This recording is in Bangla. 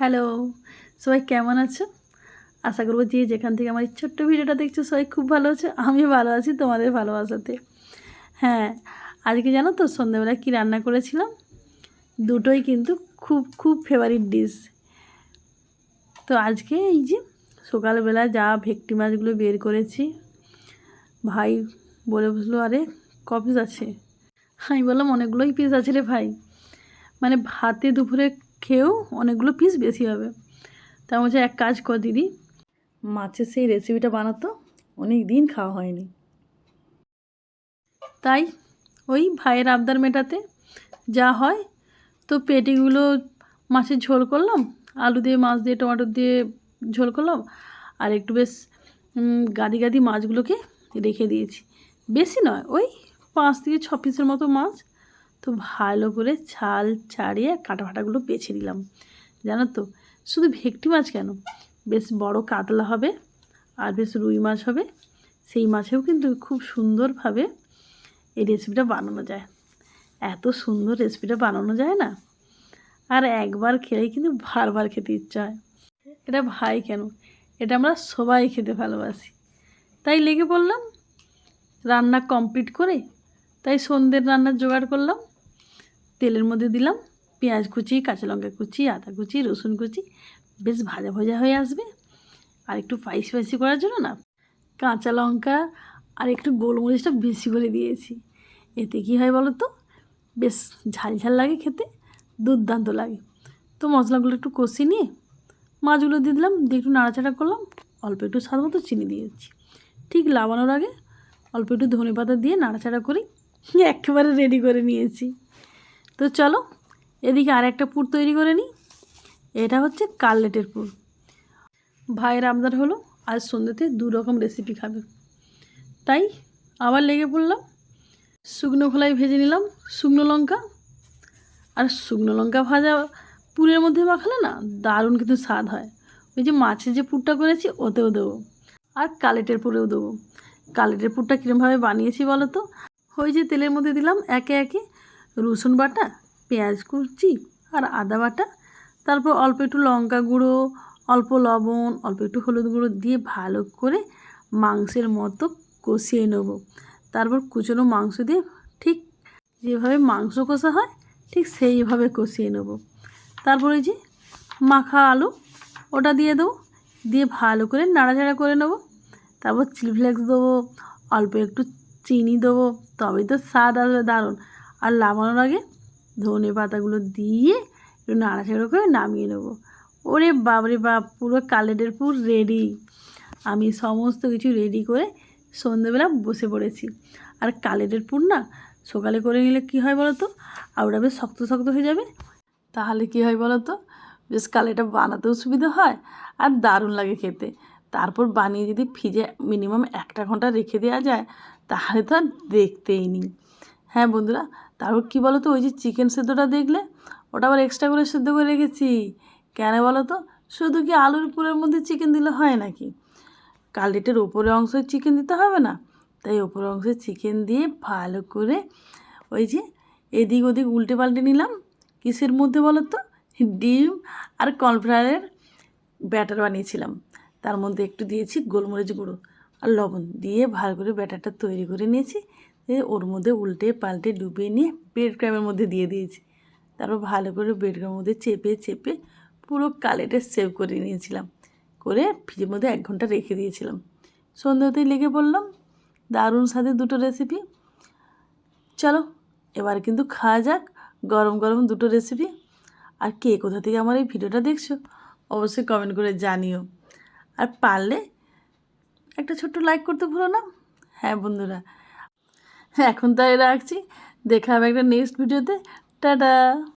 হ্যালো, সবাই কেমন আছো? আশা করব যে যেখান থেকে আমার এই ছোট্ট ভিডিওটা দেখছ, সবাই খুব ভালো আছে আমি ভালো আছি, তোমাদের ভালোবাসাতে। হ্যাঁ আজকে জানো তো সন্ধ্যাবেলা কী রান্না করেছিলাম? দুটোই কিন্তু খুব খুব ফেভারিট ডিশ তো আজকে এই যে সকালবেলা যা ভেটকি মাছগুলো বের করেছি, ভাই বলে বসল, আরে, ক পিস আছে? আমি বললাম, অনেকগুলোই পিস আছে রে ভাই। মানে ভাতে দুপুরে খেয়েও অনেকগুলো পিস বেশি হবে। তা আমি এক কাজ কর দিদি, মাছের সেই রেসিপিটা বানাতো অনেক দিন খাওয়া হয়নি। তাই ওই ভাইয়ের আবদার মেটাতে যা হয়, তো পেটিগুলো মাছের ঝোল করলাম, আলু দিয়ে মাছ দিয়ে, টমেটো দিয়ে ঝোল করলাম, আর একটু বেশ গাদি গাদি মাছগুলোকে রেখে দিয়েছি। বেশি নয়, ওই পাঁচ থেকে ছ পিসের মতো মাছ তো ভালো করে ছাল ছাড়িয়ে কাটা ফাটাগুলো বেছে দিলাম জানো তো? শুধু ভেটকি মাছ কেন? বেশ বড় কাতলা হবে আর বেশ রুই মাছ হবে। সেই মাছেও কিন্তু খুব সুন্দরভাবে এই রেসিপিটা বানানো যায়। এত সুন্দর রেসিপিটা বানানো যায় না? আর একবার খেলেই কিন্তু বারবার খেতে ইচ্ছা হয়। এটা ভাই কেন? এটা আমরা সবাই খেতে ভালোবাসি। তাই লেগে পড়লাম রান্না কমপ্লিট করে তাই সন্ধ্যের রান্নার জোগাড় করলাম। তেলের মধ্যে দিলাম পেঁয়াজ কুচি, কাঁচা লঙ্কা কুচি, আদা কুচি, রসুন কুচি। বেশ ভাজা ভাজা হয়ে আসবে। আর একটু স্পাইসি স্পাইসি করার জন্য না কাঁচা লঙ্কা আর একটু গোলমরিচটা বেশি করে দিয়েছি। এতে কী হয় বলো তো? বেশ ঝাল ঝাল লাগে খেতে, দুর্দান্ত লাগে। তো মশলাগুলো একটু কষিয়ে নিয়ে মাছগুলো দিয়ে দিলাম, দিয়ে একটু নাড়াচাড়া করলাম। অল্প একটু স্বাদ মতো চিনি দিয়েছি। ঠিক লাবানোর আগে অল্প একটু ধনে পাতা দিয়ে নাড়াচাড়া করি। একেবারে রেডি করে নিয়েছি। তো চলো, এদিকে আর একটা পুর তৈরি করে নিই। এটা হচ্ছে কাটলেটের পুর। ভাইয়ের আমদার হলো, আজ সন্ধ্যেতে দু রকম রেসিপি খাবে। তাই আবার লেগে পড়লাম, শুকনো খোলাই ভেজে নিলাম শুকনো লঙ্কা। আর শুকনো লঙ্কা ভাজা পুরের মধ্যে মাখালে না দারুণ কিন্তু স্বাদ হয়। ওই যে মাছের যে পুরটা করেছি, ওতেও দেবো। আর কালেটের পুরেও দেবো। কালেটের পুরটা কীরমভাবে বানিয়েছি বলো তো? ওই যে তেলের মধ্যে দিলাম একে একে রসুন বাটা, পেঁয়াজ কুচি আর আদা বাটা। তারপর অল্প একটু লঙ্কা গুঁড়ো, অল্প লবণ, অল্প একটু হলুদ গুঁড়ো দিয়ে ভালো করে মাংসের মতো কষিয়ে নেব। তারপর কুচনো মাংস দিয়ে ঠিক যেভাবে মাংস কষা হয়, ঠিক সেইভাবে কষিয়ে নেব। তারপর ওই যে মাখা আলু, ওটা দিয়ে দেবো, দিয়ে ভালো করে নাড়াচাড়া করে নেব। তারপর চিলি ফ্লেক্স দেবো, অল্প একটু চিনি দেবো, তবেই তো স্বাদ আসবে দারুণ। আর লাগানোর আগে ধনে পাতাগুলো দিয়ে একটু নাড়াচাড়া করে নামিয়ে নেব। ওরে বাবরে বাপ, পুরো কালেটের পুর রেডি আমি সমস্ত কিছু রেডি করে সন্ধেবেলা বসে পড়েছি। আর কালেটের পুর না সকালে করে নিলে কী হয় বলো তো আর ওটা বেশ শক্ত শক্ত হয়ে যাবে। তাহলে কী হয় বলো তো বেশ কালেটা বানাতেও সুবিধা হয় আর দারুণ লাগে খেতে। তারপর বানিয়ে যদি ফ্রিজে মিনিমাম একটা ঘণ্টা রেখে দেওয়া যায়, তাহলে তো আর দেখতেই নেই। হ্যাঁ বন্ধুরা, তারপর কী বলো তো ওই যে চিকেন সেদ্ধটা দেখলে? ওটা আবার এক্সট্রা করে সেদ্ধ করে রেখেছি। কেন বলো তো শুধু কি আলুর পুরের মধ্যে চিকেন দিলে হয় নাকি? কালিটের ওপরে অংশে চিকেন দিতে হবে না? তাই ওপরে অংশে চিকেন দিয়ে ভালো করে ওই যে এদিক ওদিক উল্টে পাল্টে নিলাম। কিসের মধ্যে বলো তো ডিম আর কর্নফ্লাওয়ারের ব্যাটার বানিয়েছিলাম। তার মধ্যে একটু দিয়েছি গোলমরিচ গুঁড়ো আর লবণ দিয়ে ভালো করে ব্যাটারটা তৈরি করে নিয়েছি। ওর মধ্যে উল্টে পাল্টে ডুবিয়ে নিয়ে ব্রেড ক্রামের মধ্যে দিয়ে দিয়েছি। তারপর ভালো করে ব্রেড ক্রামের মধ্যে চেপে চেপে পুরো কালেটে সেভ করে নিয়েছিলাম। করে ফ্রিজের মধ্যে এক ঘণ্টা রেখে দিয়েছিলাম। সন্ধ্যে হতেই লেগে পড়লাম। দারুণ স্বাদের দুটো রেসিপি চলো, এবার কিন্তু খাওয়া যাক গরম গরম দুটো রেসিপি আর কে কোথা থেকে আমার এই ভিডিওটা দেখছ? অবশ্যই কমেন্ট করে জানিও। আর পারলে একটা ছোট্ট লাইক করতে ভুলো না? হ্যাঁ বন্ধুরা। এখন তাই রাখছি। দেখা হবে একটা নেক্সট ভিডিওতে টাটা!